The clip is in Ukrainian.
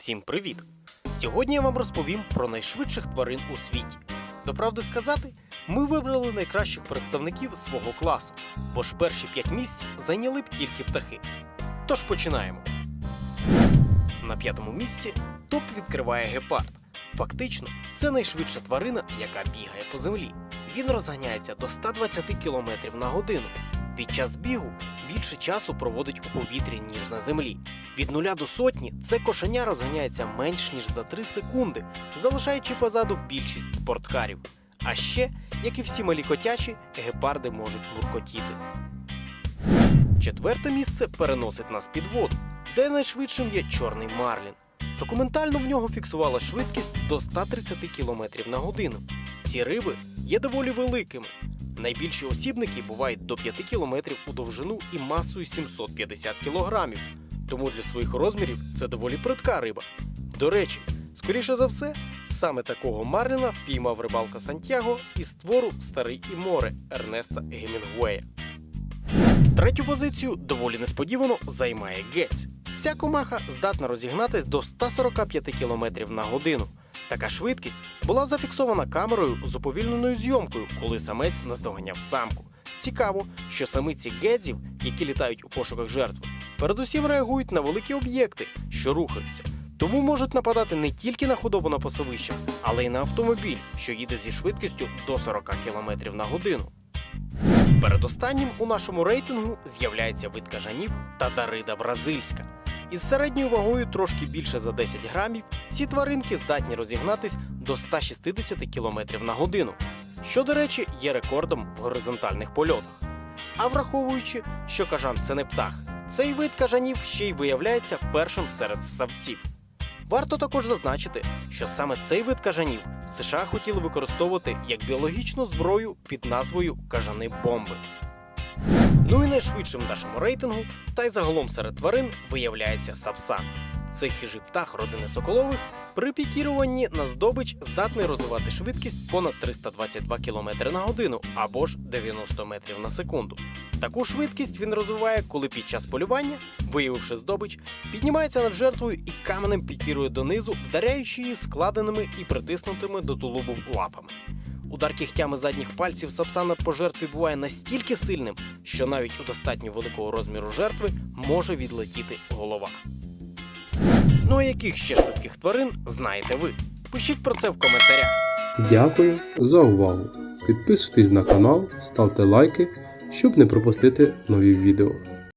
Всім привіт! Сьогодні я вам розповім про найшвидших тварин у світі. До правди сказати, ми вибрали найкращих представників свого класу, бо ж перші п'ять місць зайняли б тільки птахи. Тож починаємо. На п'ятому місці топ відкриває гепард. Фактично, це найшвидша тварина, яка бігає по землі. Він розганяється до 120 км на годину. Під час бігу більше часу проводить у повітрі, ніж на землі. Від нуля до сотні це кошеня розганяється менш ніж за 3 секунди, залишаючи позаду більшість спорткарів. А ще, як і всі малі котячі, гепарди можуть муркотіти. Четверте місце переносить нас під воду, де найшвидшим є чорний марлін. Документально в нього фіксувала швидкість до 130 км на годину. Ці риби є доволі великими. Найбільші осібники бувають до 5 км у довжину і масою 750 кг. Тому для своїх розмірів це доволі притка риба. До речі, скоріше за все, саме такого марліна впіймав рибалка Сантьяго із твору Старий і море Ернеста Гемінгуея. Третю позицію доволі несподівано займає гець. Ця комаха здатна розігнатись до 145 км на годину. Така швидкість була зафіксована камерою з уповільненою зйомкою, коли самець наздоганяв самку. Цікаво, що самиці гедзів, які літають у пошуках жертви, передусім реагують на великі об'єкти, що рухаються, тому можуть нападати не тільки на худобу на пасовищах, але й на автомобіль, що їде зі швидкістю до 40 км на годину. Передостаннім у нашому рейтингу з'являється вид кажанів та дарида бразильська. Із середньою вагою трошки більше за 10 грамів ці тваринки здатні розігнатись до 160 км на годину, що, до речі, є рекордом в горизонтальних польотах. А враховуючи, що кажан це не птах, цей вид кажанів ще й виявляється першим серед ссавців. Варто також зазначити, що саме цей вид кажанів США хотіли використовувати як біологічну зброю під назвою кажани бомби. Ну і найшвидшим нашому рейтингу, та й загалом серед тварин виявляється сапсан. Цей хижий птах родини соколових при пікіруванні на здобич здатний розвивати швидкість понад 322 км на годину або ж 90 метрів на секунду. Таку швидкість він розвиває, коли під час полювання, виявивши здобич, піднімається над жертвою і каменем пікірує донизу, вдаряючи її складеними і притиснутими до тулубу лапами. Удар кігтями задніх пальців сапсана по жертві буває настільки сильним, що навіть у достатньо великого розміру жертви може відлетіти голова. Ну а яких ще швидких тварин знаєте ви? Пишіть про це в коментарях. Дякую за увагу. Підписуйтесь на канал, ставте лайки, щоб не пропустити нові відео.